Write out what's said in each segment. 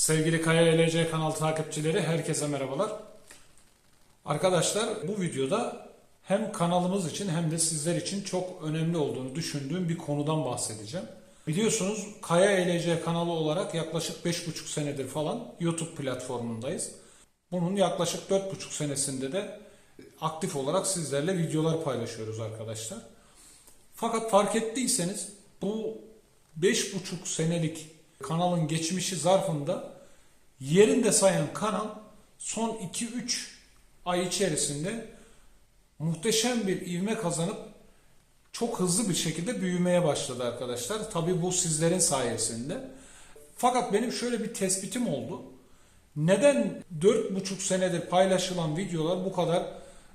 Sevgili Kaya LC kanal takipçileri herkese merhabalar. Arkadaşlar bu videoda hem kanalımız için hem de sizler için çok önemli olduğunu düşündüğüm bir konudan bahsedeceğim. Biliyorsunuz Kaya LC kanalı olarak yaklaşık 5,5 senedir falan YouTube platformundayız. Bunun yaklaşık 4,5 senesinde de aktif olarak sizlerle videolar paylaşıyoruz arkadaşlar. Fakat fark ettiyseniz bu 5,5 senelik kanalın geçmişi zarfında yerinde sayan kanal son 2-3 ay içerisinde muhteşem bir ivme kazanıp çok hızlı bir şekilde büyümeye başladı arkadaşlar. Tabii bu sizlerin sayesinde. Fakat benim şöyle bir tespitim oldu. Neden 4,5 senedir paylaşılan videolar bu kadar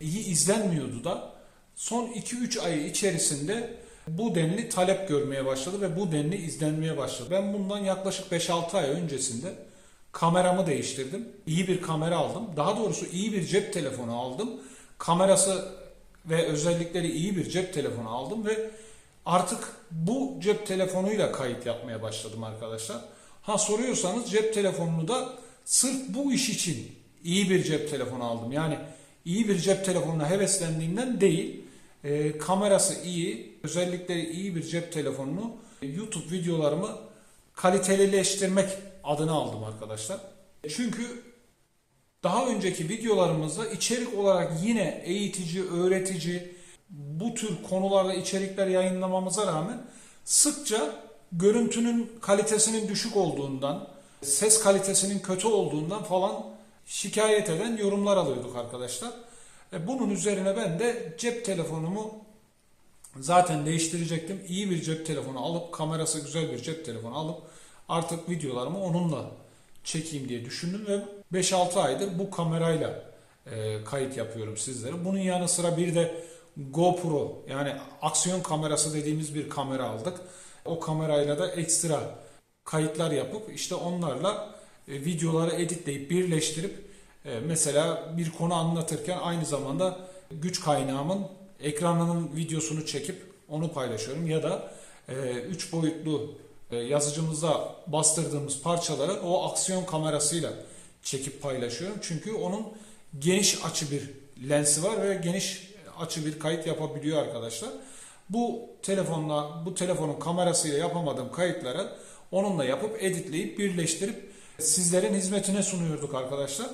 iyi izlenmiyordu da son 2-3 ay içerisinde bu denli talep görmeye başladı ve bu denli izlenmeye başladı. Ben bundan yaklaşık 5-6 ay öncesinde kameramı değiştirdim. İyi bir kamera aldım. Daha doğrusu iyi bir cep telefonu aldım. Kamerası ve özellikleri iyi bir cep telefonu aldım ve artık bu cep telefonuyla kayıt yapmaya başladım arkadaşlar. Ha soruyorsanız cep telefonunu da sırf bu iş için iyi bir cep telefonu aldım. Yani iyi bir cep telefonuna heveslendiğimden değil, e, kamerası iyi, özellikleri iyi bir cep telefonunu YouTube videolarımı kalitelileştirmek adını aldım arkadaşlar. Çünkü daha önceki videolarımızda içerik olarak yine eğitici, öğretici bu tür konularda içerikler yayınlamamıza rağmen sıkça görüntünün kalitesinin düşük olduğundan, ses kalitesinin kötü olduğundan falan şikayet eden yorumlar alıyorduk arkadaşlar. E, Bunun üzerine ben de cep telefonumu zaten değiştirecektim. İyi bir cep telefonu alıp kamerası güzel bir cep telefonu alıp artık videolarımı onunla çekeyim diye düşündüm ve 5-6 aydır bu kamerayla e, kayıt yapıyorum sizlere. Bunun yanı sıra bir de GoPro yani aksiyon kamerası dediğimiz bir kamera aldık. O kamerayla da ekstra kayıtlar yapıp işte onlarla e, videoları editleyip birleştirip e, mesela bir konu anlatırken aynı zamanda güç kaynağımın ekranının videosunu çekip onu paylaşıyorum ya da 3 boyutlu e, yazıcımıza bastırdığımız parçaları o aksiyon kamerasıyla çekip paylaşıyorum. Çünkü onun geniş açı bir lensi var ve geniş açı bir kayıt yapabiliyor arkadaşlar. Bu telefonla bu telefonun kamerasıyla yapamadığım kayıtları onunla yapıp editleyip birleştirip sizlerin hizmetine sunuyorduk arkadaşlar.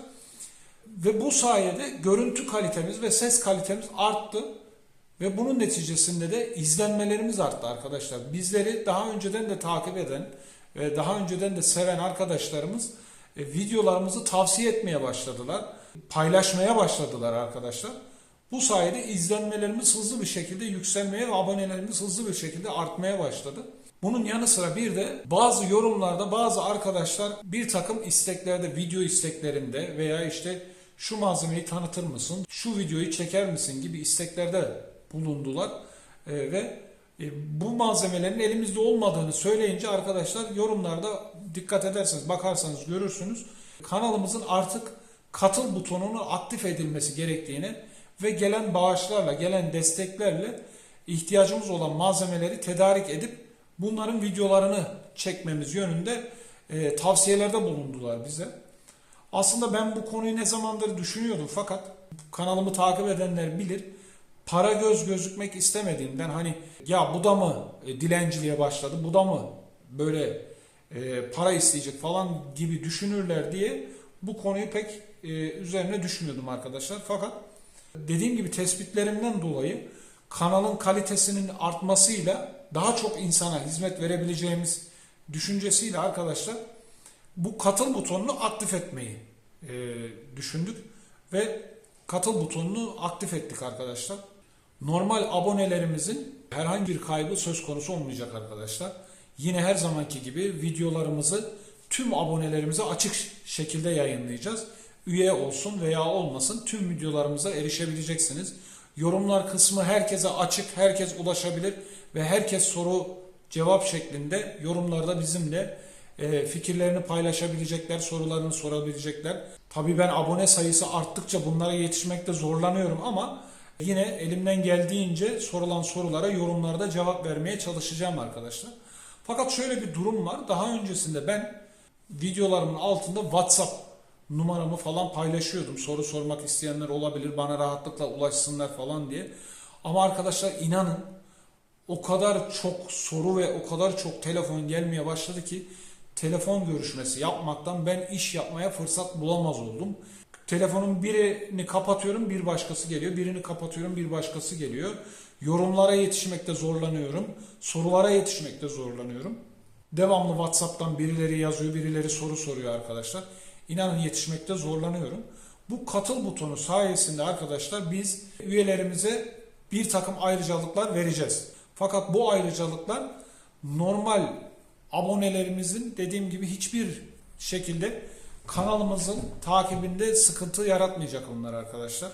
Ve bu sayede görüntü kalitemiz ve ses kalitemiz arttı. Ve bunun neticesinde de izlenmelerimiz arttı arkadaşlar. Bizleri daha önceden de takip eden ve daha önceden de seven arkadaşlarımız e, videolarımızı tavsiye etmeye başladılar. Paylaşmaya başladılar arkadaşlar. Bu sayede izlenmelerimiz hızlı bir şekilde yükselmeye ve abonelerimiz hızlı bir şekilde artmaya başladı. Bunun yanı sıra bir de bazı yorumlarda bazı arkadaşlar bir takım isteklerde, video isteklerinde veya işte şu malzemeyi tanıtır mısın, şu videoyu çeker misin gibi isteklerde bulundular. Ee, ve e, bu malzemelerin elimizde olmadığını söyleyince arkadaşlar yorumlarda dikkat ederseniz bakarsanız görürsünüz. Kanalımızın artık katıl butonunu aktif edilmesi gerektiğini ve gelen bağışlarla, gelen desteklerle ihtiyacımız olan malzemeleri tedarik edip bunların videolarını çekmemiz yönünde e, tavsiyelerde bulundular bize. Aslında ben bu konuyu ne zamandır düşünüyordum fakat kanalımı takip edenler bilir. Para göz gözükmek istemediğimden hani ya bu da mı e, dilenciliğe başladı, bu da mı böyle e, para isteyecek falan gibi düşünürler diye bu konuyu pek e, üzerine düşmüyordum arkadaşlar. Fakat dediğim gibi tespitlerimden dolayı kanalın kalitesinin artmasıyla daha çok insana hizmet verebileceğimiz düşüncesiyle arkadaşlar bu katıl butonunu aktif etmeyi düşündük ve katıl butonunu aktif ettik arkadaşlar. Normal abonelerimizin herhangi bir kaybı söz konusu olmayacak arkadaşlar. Yine her zamanki gibi videolarımızı tüm abonelerimize açık şekilde yayınlayacağız. Üye olsun veya olmasın tüm videolarımıza erişebileceksiniz. Yorumlar kısmı herkese açık, herkes ulaşabilir ve herkes soru cevap şeklinde yorumlarda bizimle e, fikirlerini paylaşabilecekler, sorularını sorabilecekler. Tabii ben abone sayısı arttıkça bunlara yetişmekte zorlanıyorum ama yine elimden geldiğince sorulan sorulara yorumlarda cevap vermeye çalışacağım arkadaşlar. Fakat şöyle bir durum var. Daha öncesinde ben videolarımın altında WhatsApp numaramı falan paylaşıyordum. Soru sormak isteyenler olabilir. Bana rahatlıkla ulaşsınlar falan diye. Ama arkadaşlar inanın o kadar çok soru ve o kadar çok telefon gelmeye başladı ki telefon görüşmesi yapmaktan ben iş yapmaya fırsat bulamaz oldum. Telefonun birini kapatıyorum bir başkası geliyor. Birini kapatıyorum bir başkası geliyor. Yorumlara yetişmekte zorlanıyorum. Sorulara yetişmekte zorlanıyorum. Devamlı WhatsApp'tan birileri yazıyor, birileri soru soruyor arkadaşlar. İnanın yetişmekte zorlanıyorum. Bu katıl butonu sayesinde arkadaşlar biz üyelerimize bir takım ayrıcalıklar vereceğiz. Fakat bu ayrıcalıklar normal abonelerimizin dediğim gibi hiçbir şekilde kanalımızın takibinde sıkıntı yaratmayacak onlar arkadaşlar.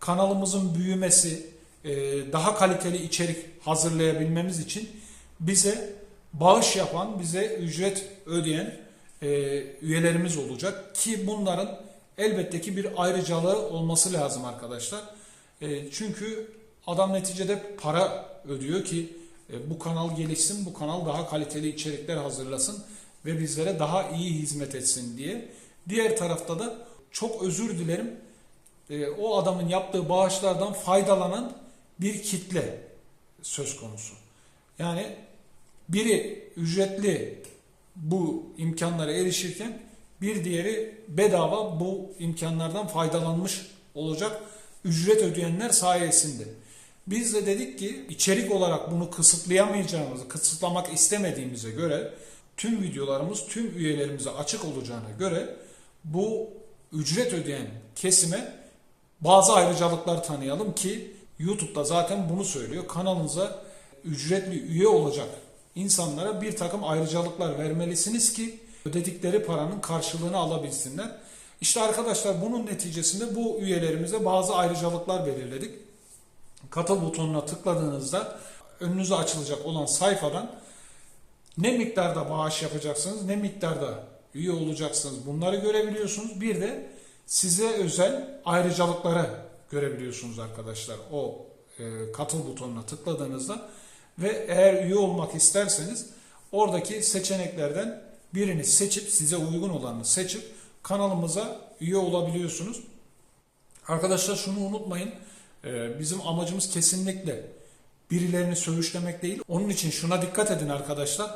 Kanalımızın büyümesi, e, daha kaliteli içerik hazırlayabilmemiz için bize bağış yapan, bize ücret ödeyen e, üyelerimiz olacak ki bunların elbette ki bir ayrıcalığı olması lazım arkadaşlar. E, çünkü adam neticede para ödüyor ki bu kanal gelişsin, bu kanal daha kaliteli içerikler hazırlasın ve bizlere daha iyi hizmet etsin diye. Diğer tarafta da çok özür dilerim e, o adamın yaptığı bağışlardan faydalanan bir kitle söz konusu. Yani biri ücretli bu imkanlara erişirken bir diğeri bedava bu imkanlardan faydalanmış olacak ücret ödeyenler sayesinde. Biz de dedik ki içerik olarak bunu kısıtlayamayacağımızı, kısıtlamak istemediğimize göre tüm videolarımız tüm üyelerimize açık olacağına göre bu ücret ödeyen kesime bazı ayrıcalıklar tanıyalım ki YouTube'da zaten bunu söylüyor. Kanalınıza ücretli üye olacak insanlara bir takım ayrıcalıklar vermelisiniz ki ödedikleri paranın karşılığını alabilsinler. İşte arkadaşlar bunun neticesinde bu üyelerimize bazı ayrıcalıklar belirledik. Katıl butonuna tıkladığınızda önünüze açılacak olan sayfadan ne miktarda bağış yapacaksınız, ne miktarda üye olacaksınız bunları görebiliyorsunuz. Bir de size özel ayrıcalıkları görebiliyorsunuz arkadaşlar. O e, katıl butonuna tıkladığınızda ve eğer üye olmak isterseniz oradaki seçeneklerden birini seçip size uygun olanını seçip kanalımıza üye olabiliyorsunuz. Arkadaşlar şunu unutmayın. E, Bizim amacımız kesinlikle birilerini söğüşlemek değil. Onun için şuna dikkat edin arkadaşlar.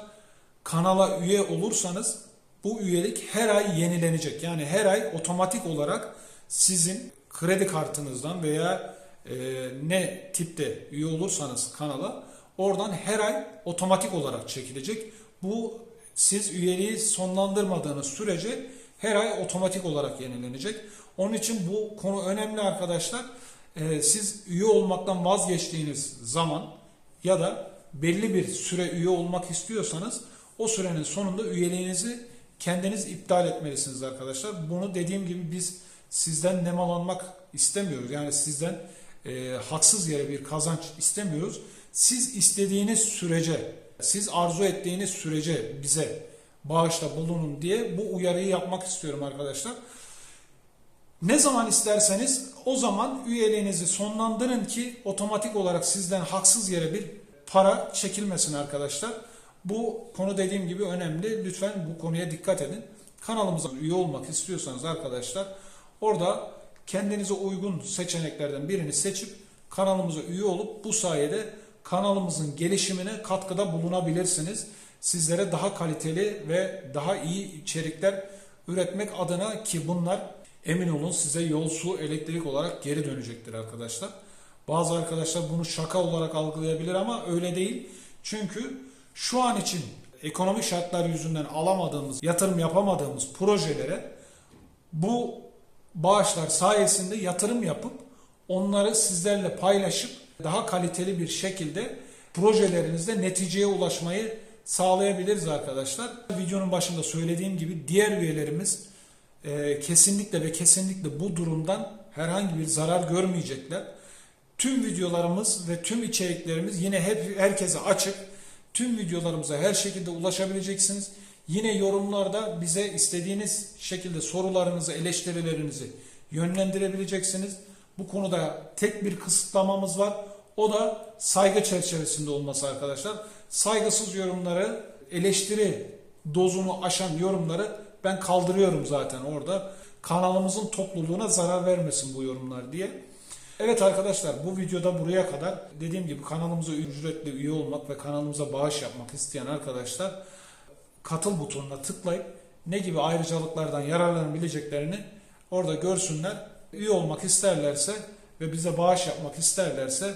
Kanala üye olursanız bu üyelik her ay yenilenecek. Yani her ay otomatik olarak sizin kredi kartınızdan veya e, ne tipte üye olursanız kanala oradan her ay otomatik olarak çekilecek. Bu siz üyeliği sonlandırmadığınız sürece her ay otomatik olarak yenilenecek. Onun için bu konu önemli arkadaşlar. E, siz üye olmaktan vazgeçtiğiniz zaman ya da belli bir süre üye olmak istiyorsanız o sürenin sonunda üyeliğinizi kendiniz iptal etmelisiniz arkadaşlar. Bunu dediğim gibi biz sizden nemalanmak istemiyoruz. Yani sizden e, haksız yere bir kazanç istemiyoruz. Siz istediğiniz sürece, siz arzu ettiğiniz sürece bize bağışta bulunun diye bu uyarıyı yapmak istiyorum arkadaşlar. Ne zaman isterseniz o zaman üyeliğinizi sonlandırın ki otomatik olarak sizden haksız yere bir para çekilmesin arkadaşlar. Bu konu dediğim gibi önemli. Lütfen bu konuya dikkat edin. Kanalımıza üye olmak istiyorsanız arkadaşlar orada kendinize uygun seçeneklerden birini seçip kanalımıza üye olup bu sayede kanalımızın gelişimine katkıda bulunabilirsiniz. Sizlere daha kaliteli ve daha iyi içerikler üretmek adına ki bunlar emin olun size yol, su, elektrik olarak geri dönecektir arkadaşlar. Bazı arkadaşlar bunu şaka olarak algılayabilir ama öyle değil. Çünkü şu an için ekonomi şartlar yüzünden alamadığımız, yatırım yapamadığımız projelere bu bağışlar sayesinde yatırım yapıp onları sizlerle paylaşıp daha kaliteli bir şekilde projelerinizde neticeye ulaşmayı sağlayabiliriz arkadaşlar. Videonun başında söylediğim gibi diğer üyelerimiz e, kesinlikle ve kesinlikle bu durumdan herhangi bir zarar görmeyecekler. Tüm videolarımız ve tüm içeriklerimiz yine hep herkese açık. Tüm videolarımıza her şekilde ulaşabileceksiniz. Yine yorumlarda bize istediğiniz şekilde sorularınızı, eleştirilerinizi yönlendirebileceksiniz. Bu konuda tek bir kısıtlamamız var. O da saygı çerçevesinde olması arkadaşlar. Saygısız yorumları, eleştiri dozunu aşan yorumları Ben kaldırıyorum zaten orada. Kanalımızın topluluğuna zarar vermesin bu yorumlar diye. Evet arkadaşlar bu videoda buraya kadar dediğim gibi kanalımıza ücretli üye olmak ve kanalımıza bağış yapmak isteyen arkadaşlar katıl butonuna tıklayıp ne gibi ayrıcalıklardan yararlanabileceklerini orada görsünler. Üye olmak isterlerse ve bize bağış yapmak isterlerse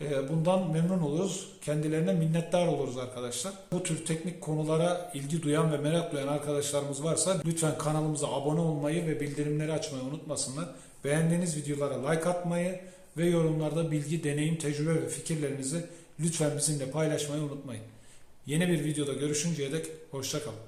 bundan memnun oluruz. Kendilerine minnettar oluruz arkadaşlar. Bu tür teknik konulara ilgi duyan ve merak duyan arkadaşlarımız varsa lütfen kanalımıza abone olmayı ve bildirimleri açmayı unutmasınlar. Beğendiğiniz videolara like atmayı ve yorumlarda bilgi, deneyim, tecrübe ve fikirlerinizi lütfen bizimle paylaşmayı unutmayın. Yeni bir videoda görüşünceye dek hoşçakalın.